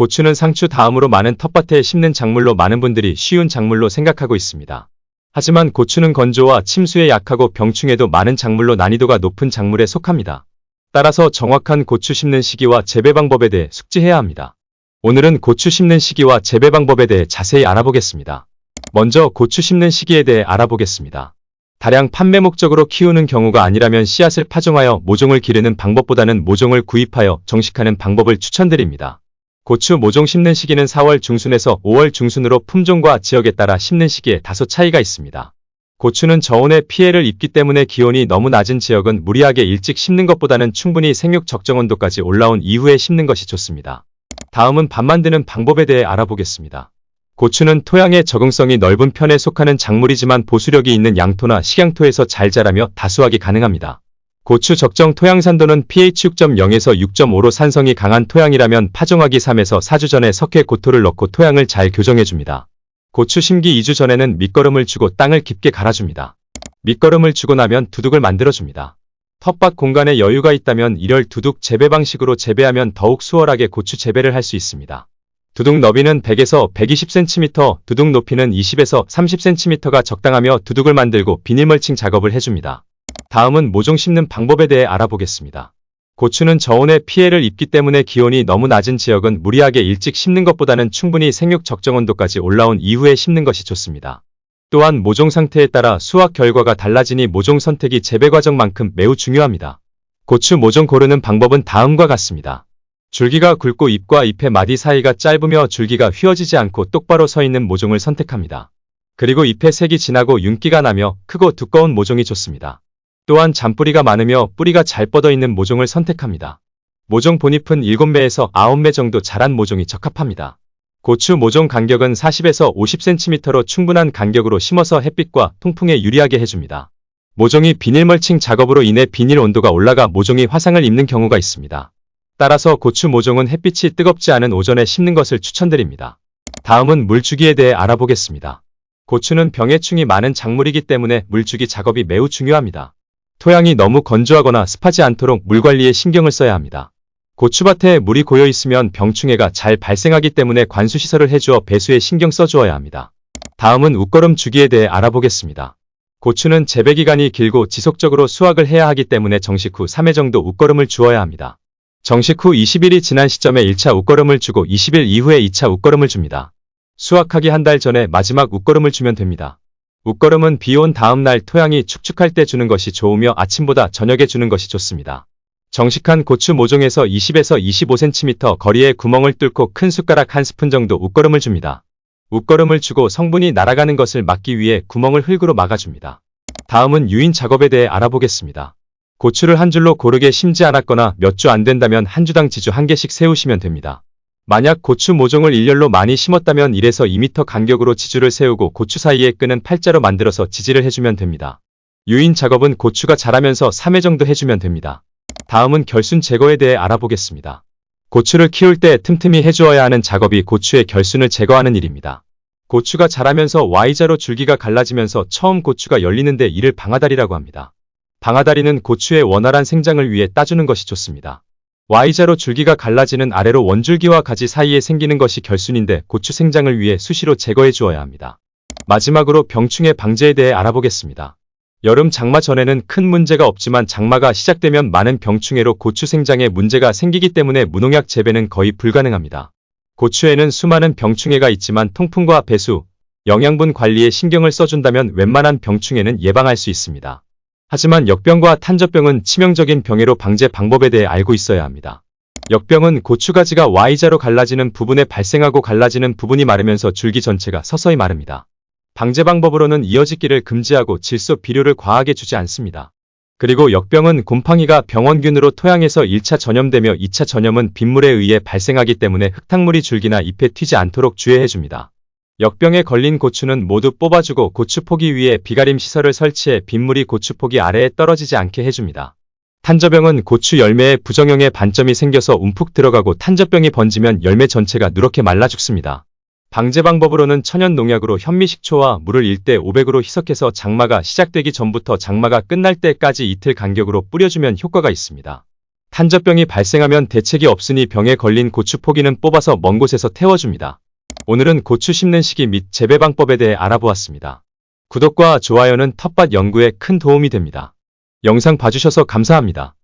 고추는 상추 다음으로 많은 텃밭에 심는 작물로 많은 분들이 쉬운 작물로 생각하고 있습니다. 하지만 고추는 건조와 침수에 약하고 병충해도 많은 작물로 난이도가 높은 작물에 속합니다. 따라서 정확한 고추 심는 시기와 재배 방법에 대해 숙지해야 합니다. 오늘은 고추 심는 시기와 재배 방법에 대해 자세히 알아보겠습니다. 먼저 고추 심는 시기에 대해 알아보겠습니다. 다량 판매 목적으로 키우는 경우가 아니라면 씨앗을 파종하여 모종을 기르는 방법보다는 모종을 구입하여 정식하는 방법을 추천드립니다. 고추 모종 심는 시기는 4월 중순에서 5월 중순으로 품종과 지역에 따라 심는 시기에 다소 차이가 있습니다. 고추는 저온에 피해를 입기 때문에 기온이 너무 낮은 지역은 무리하게 일찍 심는 것보다는 충분히 생육 적정 온도까지 올라온 이후에 심는 것이 좋습니다. 다음은 밥 만드는 방법에 대해 알아보겠습니다. 고추는 토양의 적응성이 넓은 편에 속하는 작물이지만 보수력이 있는 양토나 식양토에서 잘 자라며 다수하기 가능합니다. 고추 적정 토양 산도는 pH 6.0에서 6.5로 산성이 강한 토양이라면 파종하기 3에서 4주 전에 석회 고토를 넣고 토양을 잘 교정해줍니다. 고추 심기 2주 전에는 밑거름을 주고 땅을 깊게 갈아줍니다. 밑거름을 주고 나면 두둑을 만들어줍니다. 텃밭 공간에 여유가 있다면 일열 두둑 재배 방식으로 재배하면 더욱 수월하게 고추 재배를 할 수 있습니다. 두둑 너비는 100에서 120cm, 두둑 높이는 20에서 30cm가 적당하며 두둑을 만들고 비닐멀칭 작업을 해줍니다. 다음은 모종 심는 방법에 대해 알아보겠습니다. 고추는 저온에 피해를 입기 때문에 기온이 너무 낮은 지역은 무리하게 일찍 심는 것보다는 충분히 생육 적정 온도까지 올라온 이후에 심는 것이 좋습니다. 또한 모종 상태에 따라 수확 결과가 달라지니 모종 선택이 재배 과정만큼 매우 중요합니다. 고추 모종 고르는 방법은 다음과 같습니다. 줄기가 굵고 잎과 잎의 마디 사이가 짧으며 줄기가 휘어지지 않고 똑바로 서 있는 모종을 선택합니다. 그리고 잎의 색이 진하고 윤기가 나며 크고 두꺼운 모종이 좋습니다. 또한 잔뿌리가 많으며 뿌리가 잘 뻗어 있는 모종을 선택합니다. 모종 본잎은 7매에서 9매 정도 자란 모종이 적합합니다. 고추 모종 간격은 40에서 50cm로 충분한 간격으로 심어서 햇빛과 통풍에 유리하게 해줍니다. 모종이 비닐 멀칭 작업으로 인해 비닐 온도가 올라가 모종이 화상을 입는 경우가 있습니다. 따라서 고추 모종은 햇빛이 뜨겁지 않은 오전에 심는 것을 추천드립니다. 다음은 물주기에 대해 알아보겠습니다. 고추는 병해충이 많은 작물이기 때문에 물주기 작업이 매우 중요합니다. 토양이 너무 건조하거나 습하지 않도록 물 관리에 신경을 써야 합니다. 고추밭에 물이 고여 있으면 병충해가 잘 발생하기 때문에 관수시설을 해주어 배수에 신경 써주어야 합니다. 다음은 웃거름 주기에 대해 알아보겠습니다. 고추는 재배 기간이 길고 지속적으로 수확을 해야 하기 때문에 정식 후 3회 정도 웃거름을 주어야 합니다. 정식 후 20일이 지난 시점에 1차 웃거름을 주고 20일 이후에 2차 웃거름을 줍니다. 수확하기 한 달 전에 마지막 웃거름을 주면 됩니다. 웃거름은 비 온 다음 날 토양이 축축할 때 주는 것이 좋으며 아침보다 저녁에 주는 것이 좋습니다. 정식한 고추 모종에서 20에서 25cm 거리에 구멍을 뚫고 큰 숟가락 한 스푼 정도 웃거름을 줍니다. 웃거름을 주고 성분이 날아가는 것을 막기 위해 구멍을 흙으로 막아줍니다. 다음은 유인 작업에 대해 알아보겠습니다. 고추를 한 줄로 고르게 심지 않았거나 몇 주 안 된다면 한 주당 지주 한 개씩 세우시면 됩니다. 만약 고추 모종을 일렬로 많이 심었다면 1에서 2m 간격으로 지주를 세우고 고추 사이에 끈은 팔자로 만들어서 지지를 해주면 됩니다. 유인 작업은 고추가 자라면서 3회 정도 해주면 됩니다. 다음은 결순 제거에 대해 알아보겠습니다. 고추를 키울 때 틈틈이 해주어야 하는 작업이 고추의 결순을 제거하는 일입니다. 고추가 자라면서 Y자로 줄기가 갈라지면서 처음 고추가 열리는데 이를 방아다리라고 합니다. 방아다리는 고추의 원활한 생장을 위해 따주는 것이 좋습니다. Y자로 줄기가 갈라지는 아래로 원줄기와 가지 사이에 생기는 것이 결순인데 고추 생장을 위해 수시로 제거해 주어야 합니다. 마지막으로 병충해 방제에 대해 알아보겠습니다. 여름 장마 전에는 큰 문제가 없지만 장마가 시작되면 많은 병충해로 고추 생장에 문제가 생기기 때문에 무농약 재배는 거의 불가능합니다. 고추에는 수많은 병충해가 있지만 통풍과 배수, 영양분 관리에 신경을 써준다면 웬만한 병충해는 예방할 수 있습니다. 하지만 역병과 탄저병은 치명적인 병해로 방제 방법에 대해 알고 있어야 합니다. 역병은 고추가지가 Y자로 갈라지는 부분에 발생하고 갈라지는 부분이 마르면서 줄기 전체가 서서히 마릅니다. 방제 방법으로는 이어지기를 금지하고 질소 비료를 과하게 주지 않습니다. 그리고 역병은 곰팡이가 병원균으로 토양에서 1차 전염되며 2차 전염은 빗물에 의해 발생하기 때문에 흙탕물이 줄기나 잎에 튀지 않도록 주의해줍니다. 역병에 걸린 고추는 모두 뽑아주고 고추 포기 위에 비가림 시설을 설치해 빗물이 고추 포기 아래에 떨어지지 않게 해줍니다. 탄저병은 고추 열매에 부정형의 반점이 생겨서 움푹 들어가고 탄저병이 번지면 열매 전체가 누렇게 말라 죽습니다. 방제 방법으로는 천연 농약으로 현미식초와 물을 1대 500으로 희석해서 장마가 시작되기 전부터 장마가 끝날 때까지 이틀 간격으로 뿌려주면 효과가 있습니다. 탄저병이 발생하면 대책이 없으니 병에 걸린 고추 포기는 뽑아서 먼 곳에서 태워줍니다. 오늘은 고추 심는 시기 및 재배 방법에 대해 알아보았습니다. 구독과 좋아요는 텃밭 연구에 큰 도움이 됩니다. 영상 봐주셔서 감사합니다.